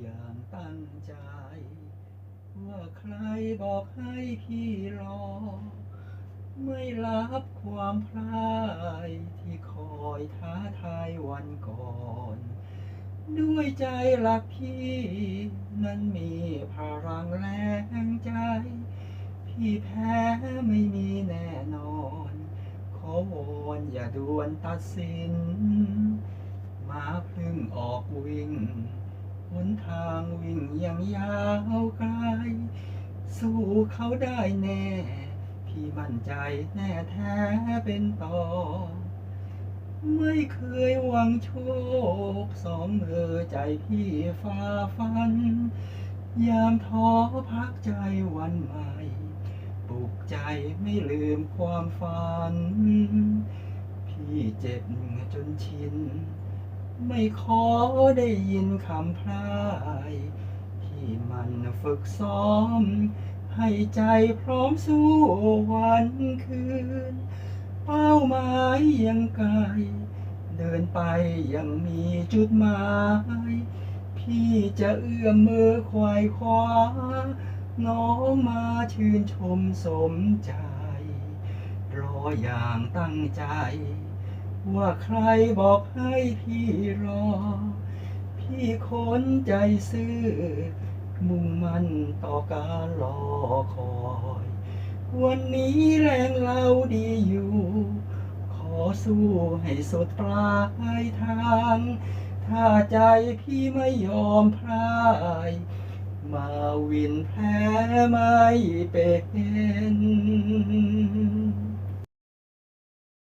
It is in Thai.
อย่างตั้งใจ ว่าใครบอกให้พี่รอ ไม่รับความพลายที่คอยท้าทายวันก่อน ด้วยใจรักพี่นั้นมีพลังแรงใจ พี่แพ้ไม่มีแน่นอน ขอวอนอย่าด่วนตัดสินมาพึ่งออกวิ่ง ทางวิ่งยังยาวไกล สู้เขาได้แน่ พี่มั่นใจแน่แท้เป็นต่อ ไม่เคยหวังโชค สองมือใจพี่ฝ่าฟัน ยามท้อพักใจวันใหม่ปลุกใจไม่ลืมความฝัน พี่เจ็บจนชิน ไม่ขอได้ยินคำพลาย ที่มันฝึกซ้อม ให้ใจพร้อมสู้วันคืน เป้าหมายยังไกล เดินไปยังมีจุดหมาย พี่จะเอื้อมมือควายคว้า น้องมาชื่นชมสมใจ รออย่างตั้งใจ ว่าใครบอกให้พี่รอ พี่คนใจซื่อ มุ่งมั่นต่อการรอคอย วันนี้แรงเราดีอยู่ ขอสู้ให้สุดปลายทาง ถ้าใจพี่ไม่ยอมพลาย มาวินแพ้ไม่เป็น